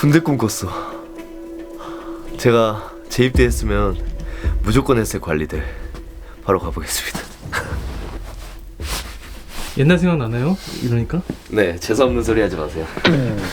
군대 꿈꿨어. 제가 재입대했으면 무조건 했을 관리들 바로 가보겠습니다. 옛날 생각 나나요? 이러니까? 네, 재수 없는 소리 하지 마세요.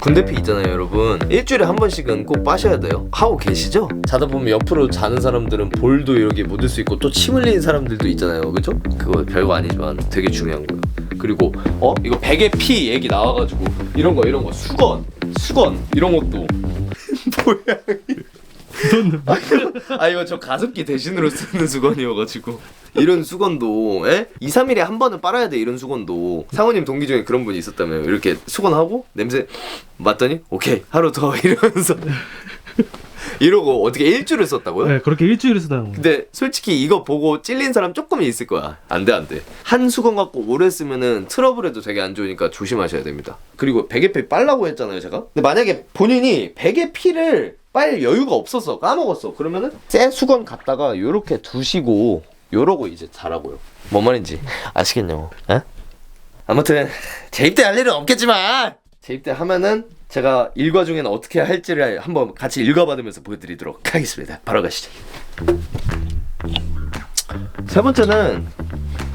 군대피 있잖아요, 여러분. 일주일에 한 번씩은 꼭 빠셔야 돼요. 하고 계시죠? 자다 보면 옆으로 자는 사람들은 볼도 이렇게 묻을 수 있고 또 침 흘리는 사람들도 있잖아요, 그죠? 그거 별거 아니지만 되게 중요한 거예요. 그리고 어 이거 베개 피 얘기 나와가지고 이런 거 이런 거 수건 수건 이런 것도. 뭐야? 아 이거, 아저 가습기 대신으로 쓰는 수건이어가지고. 이런 수건도 에? 2, 3일에 한 번은 빨아야 돼 이런 수건도. 상호님 동기 중에 그런 분이 있었다며요. 이렇게 수건하고 냄새 맡더니 오케이 하루 더 이러면서 이러고 어떻게 일주를 썼다고요? 네, 그렇게 일주일을 쓰다가 근데 솔직히 이거 보고 찔린 사람 조금 있을 거야. 안 돼, 안 돼. 한 수건 갖고 오래 쓰면은 트러블에도 되게 안 좋으니까 조심하셔야 됩니다. 그리고 베개 피 빨라고 했잖아요, 제가. 근데 만약에 본인이 베개 피를 빨 여유가 없어서 까먹었어. 그러면은 새 수건 갖다가 요렇게 두시고 요러고 이제 자라고요. 뭔 말인지 아시겠냐고. 에? 아무튼 재입대 할 일은 없겠지만 재입대 하면은 제가 일과 중에는 어떻게 할지를 한번 같이 읽어받으면서 보여드리도록 하겠습니다. 바로 가시죠. 세 번째는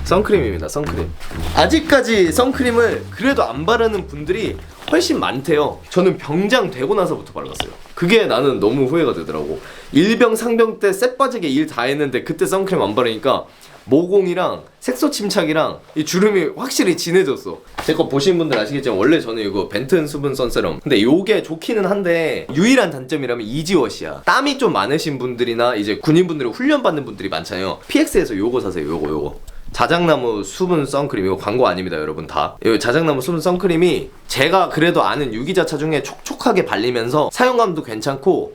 선크림입니다. 선크림. 아직까지 선크림을 그래도 안 바르는 분들이 훨씬 많대요. 저는 병장 되고 나서부터 발랐어요. 그게 나는 너무 후회가 되더라고. 일병 상병 때 쎄빠지게 일 다 했는데 그때 선크림 안 바르니까 모공이랑 색소 침착이랑 이 주름이 확실히 진해졌어. 제 거 보신 분들 아시겠지만 원래 저는 이거 벤튼 수분 선세럼. 근데 요게 좋기는 한데 유일한 단점이라면 이지워시야. 땀이 좀 많으신 분들이나 이제 군인분들이 훈련 받는 분들이 많잖아요. PX에서 요거 사세요. 요거 요거. 자작나무 수분 선크림 이거 광고 아닙니다 여러분 다 이 자작나무 수분 선크림이 제가 그래도 아는 유기자차 중에 촉촉하게 발리면서 사용감도 괜찮고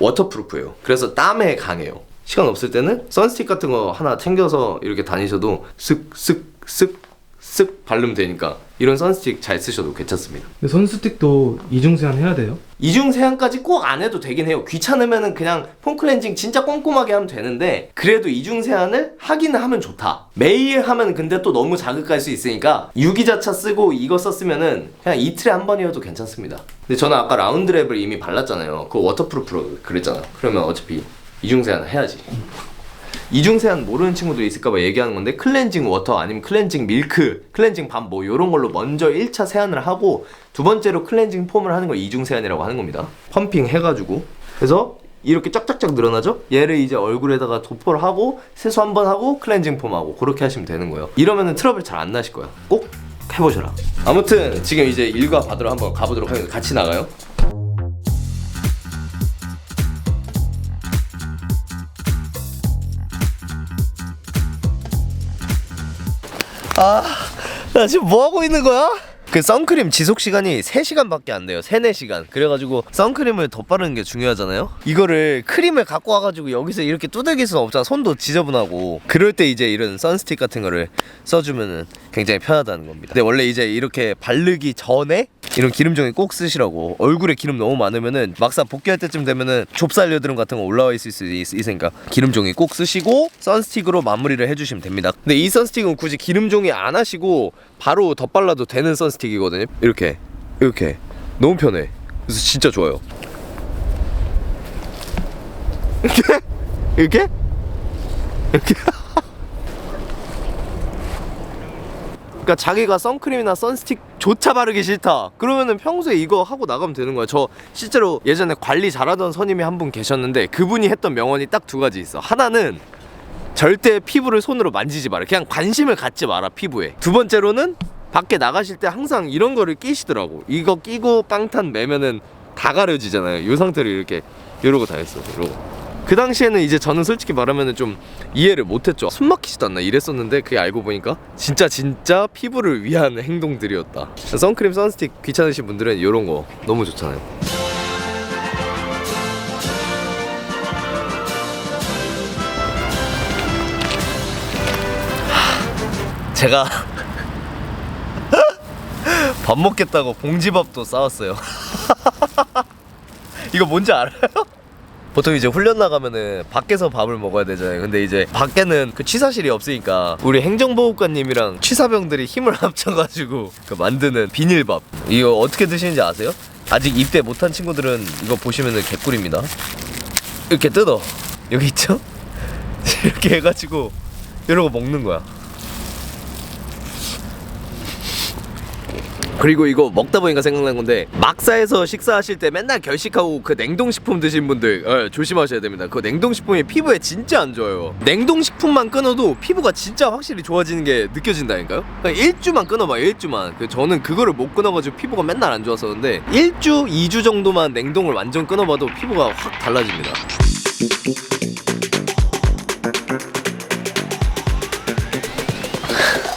워터프루프예요 그래서 땀에 강해요 시간 없을 때는 선스틱 같은 거 하나 챙겨서 이렇게 다니셔도 쓱쓱쓱쓱 바르면 되니까 이런 선스틱 잘 쓰셔도 괜찮습니다 근데 선수틱도 이중 세안 해야 돼요? 이중 세안까지 꼭 안 해도 되긴 해요. 귀찮으면은 그냥 폼 클렌징 진짜 꼼꼼하게 하면 되는데 그래도 이중 세안을 하기는 하면 좋다. 매일 하면 근데 또 너무 자극할 수 있으니까 유기자차 쓰고 이거 썼으면은 그냥 이틀에 한 번이어도 괜찮습니다. 근데 저는 아까 라운드랩을 이미 발랐잖아요. 그거 워터프루프로 그랬잖아. 그러면 어차피 이중 세안 해야지. 이중 세안 모르는 친구도 있을까봐 얘기하는 건데 클렌징 워터 아니면 클렌징 밀크, 클렌징 밥 뭐 이런 걸로 먼저 1차 세안을 하고 두 번째로 클렌징 폼을 하는 걸 이중 세안이라고 하는 겁니다. 펌핑 해가지고 그래서 이렇게 쫙쫙쫙 늘어나죠? 얘를 이제 얼굴에다가 도포를 하고 세수 한 번 하고 클렌징 폼 하고 그렇게 하시면 되는 거예요. 이러면은 트러블 잘 안 나실 거야. 꼭 해보셔라. 아무튼 지금 이제 일과 받으러 한번 가보도록 하겠습니다. 같이 나가요. 아, 나 지금 뭐 하고 있는 거야? 그 선크림 지속 시간이 3시간밖에 안 돼요. 3, 4시간. 그래가지고 선크림을 더 바르는 게 중요하잖아요. 이거를 크림을 갖고 와가지고 여기서 이렇게 두들길 수는 없잖아. 손도 지저분하고. 그럴 때 이제 이런 선스틱 같은 거를 써주면은 굉장히 편하다는 겁니다. 근데 원래 이제 이렇게 바르기 전에 이런 기름종이 꼭 쓰시라고. 얼굴에 기름 너무 많으면은 막상 복귀할 때쯤 되면은 좁쌀 여드름 같은 거 올라와 있을 수 있, 있으니까 기름종이 꼭 쓰시고 선스틱으로 마무리를 해주시면 됩니다. 근데 이 선스틱은 굳이 기름종이 안 하시고 바로 덧발라도 되는 선스틱 이거든요. 이렇게 이렇게 너무 편해. 그래서 진짜 좋아요. 이렇게 이렇게 이렇게. 그러니까 자기가 선크림이나 선스틱조차 바르기 싫다. 그러면은 평소에 이거 하고 나가면 되는 거야. 저 실제로 예전에 관리 잘하던 선임이 한 분 계셨는데 그분이 했던 명언이 딱 두 가지 있어. 하나는 절대 피부를 손으로 만지지 마라. 그냥 관심을 갖지 마라 피부에. 두 번째로는 밖에 나가실 때 항상 이런 거를 끼시더라고. 이거 끼고 빵탄 매면은 다 가려지잖아요. 이 상태로 이렇게 이러고 다녔어. 이러고. 그 당시에는 이제 저는 솔직히 말하면은 좀 이해를 못했죠. 숨 막히지도 않나 이랬었는데 그게 알고 보니까 진짜 진짜 피부를 위한 행동들이었다. 선크림, 선스틱 귀찮으신 분들은 이런 거 너무 좋잖아요. 제가 밥 먹겠다고 봉지밥도 싸왔어요. 이거 뭔지 알아요? 보통 이제 훈련 나가면은 밖에서 밥을 먹어야 되잖아요. 근데 이제 밖에는 그 취사실이 없으니까 우리 행정보호관님이랑 취사병들이 힘을 합쳐가지고 그 만드는 비닐밥. 이거 어떻게 드시는지 아세요? 아직 입대 못한 친구들은 이거 보시면은 개꿀입니다. 이렇게 뜯어 여기 있죠? 이렇게 해가지고 이러고 먹는 거야. 그리고 이거 먹다 보니까 생각난 건데 막사에서 식사하실 때 맨날 결식하고 그 냉동식품 드신 분들 어, 조심하셔야 됩니다. 그 냉동식품이 피부에 진짜 안 좋아요. 냉동식품만 끊어도 피부가 진짜 확실히 좋아지는 게 느껴진다니까요. 그러니까 일주만 끊어봐 일주만. 그 저는 그거를 못 끊어가지고 피부가 맨날 안 좋았었는데 일주, 이주 정도만 냉동을 완전 끊어봐도 피부가 확 달라집니다.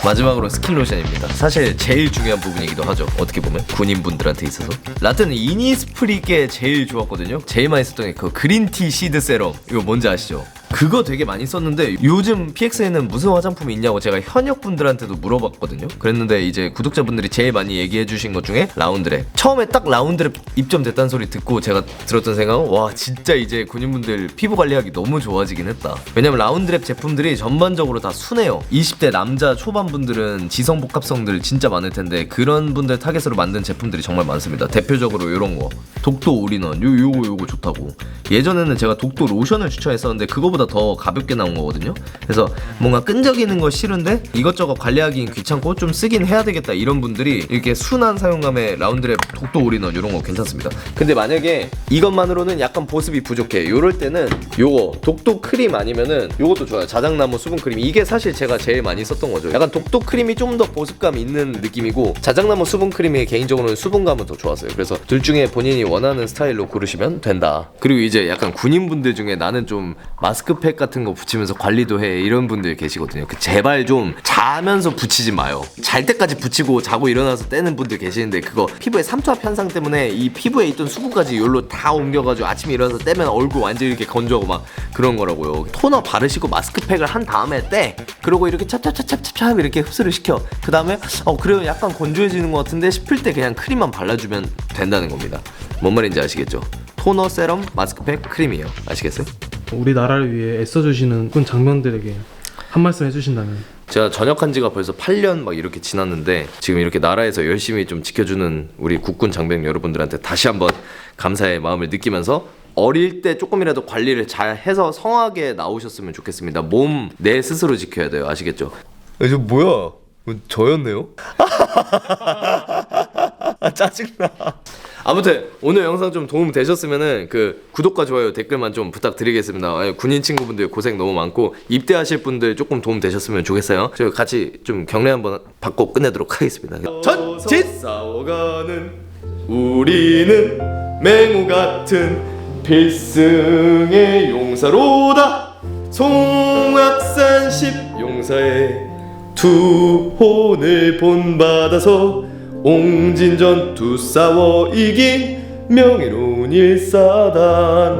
마지막으로 스킨 로션입니다. 사실 제일 중요한 부분이기도 하죠. 어떻게 보면 군인분들한테 있어서. 라떼는 이니스프리 게 제일 좋았거든요. 제일 많이 썼던 게 그 그린티 시드 세럼. 이거 뭔지 아시죠? 그거 되게 많이 썼는데 요즘 PX에는 무슨 화장품이 있냐고 제가 현역분들한테도 물어봤거든요. 그랬는데 이제 구독자분들이 제일 많이 얘기해 주신 것 중에 라운드랩. 처음에 딱 라운드랩 입점됐다는 소리 듣고 제가 들었던 생각은 와 진짜 이제 군인분들 피부 관리하기 너무 좋아지긴 했다. 왜냐면 라운드랩 제품들이 전반적으로 다 순해요. 20대 남자 초반분들은 지성 복합성들 진짜 많을 텐데 그런 분들 타겟으로 만든 제품들이 정말 많습니다. 대표적으로 이런 거 독도 올인원 요 요거 요거 좋다고. 예전에는 제가 독도 로션을 추천했었는데 그거보다 더 가볍게 나온 거거든요. 그래서 뭔가 끈적이는 거 싫은데 이것저것 관리하기는 귀찮고 좀 쓰긴 해야 되겠다 이런 분들이 이렇게 순한 사용감의 라운드랩 독도 올인원 이런 거 괜찮습니다. 근데 만약에 이것만으로는 약간 보습이 부족해. 요럴 때는 요거 독도 크림 아니면은 요것도 좋아요. 자작나무 수분 크림 이게 사실 제가 제일 많이 썼던 거죠. 약간 독도 크림이 좀 더 보습감 있는 느낌이고 자작나무 수분 크림이 개인적으로는 수분감은 더 좋았어요. 그래서 둘 중에 본인이 원하는 스타일로 고르시면 된다. 그리고 이제 약간 군인분들 중에 나는 좀 마스크 팩 같은 거 붙이면서 관리도 해 이런 분들 계시거든요. 그 제발 좀 자면서 붙이지 마요. 잘 때까지 붙이고 자고 일어나서 떼는 분들 계시는데 그거 피부에 삼투압 현상 때문에 이 피부에 있던 수분까지 여기로 다 옮겨가지고 아침에 일어나서 떼면 얼굴 완전 이렇게 건조하고 막 그런 거라고요. 토너 바르시고 마스크팩을 한 다음에 떼. 그리고 이렇게 찹찹찹찹찹찹 이렇게 흡수를 시켜. 그 다음에 어 그래요 약간 건조해지는 것 같은데 싶을 때 그냥 크림만 발라주면 된다는 겁니다. 뭔 말인지 아시겠죠? 토너, 세럼, 마스크팩, 크림이에요. 아시겠어요? 우리나라를 위해 애써주시는 군 장병들에게 한 말씀 해주신다면 제가 전역한 지가 벌써 8년 막 이렇게 지났는데 지금 이렇게 나라에서 열심히 좀 지켜주는 우리 국군 장병 여러분들한테 다시 한번 감사의 마음을 느끼면서 어릴 때 조금이라도 관리를 잘 해서 성하게 나오셨으면 좋겠습니다. 몸 내 스스로 지켜야 돼요. 아시겠죠? 저 뭐야? 저였네요? 아, 짜증나. 아무튼 오늘 영상 좀 도움 되셨으면은 그 구독과 좋아요 댓글만 좀 부탁드리겠습니다. 아, 군인 친구분들 고생 너무 많고 입대하실 분들 조금 도움 되셨으면 좋겠어요. 저희 같이 좀 경례 한번 받고 끝내도록 하겠습니다. 전진 싸워가는 우리는 맹우 같은 필승의 용사로다 송악산 십 용사의 투혼을 본받아서 옹진전투 싸워 이긴 명예로운 일사단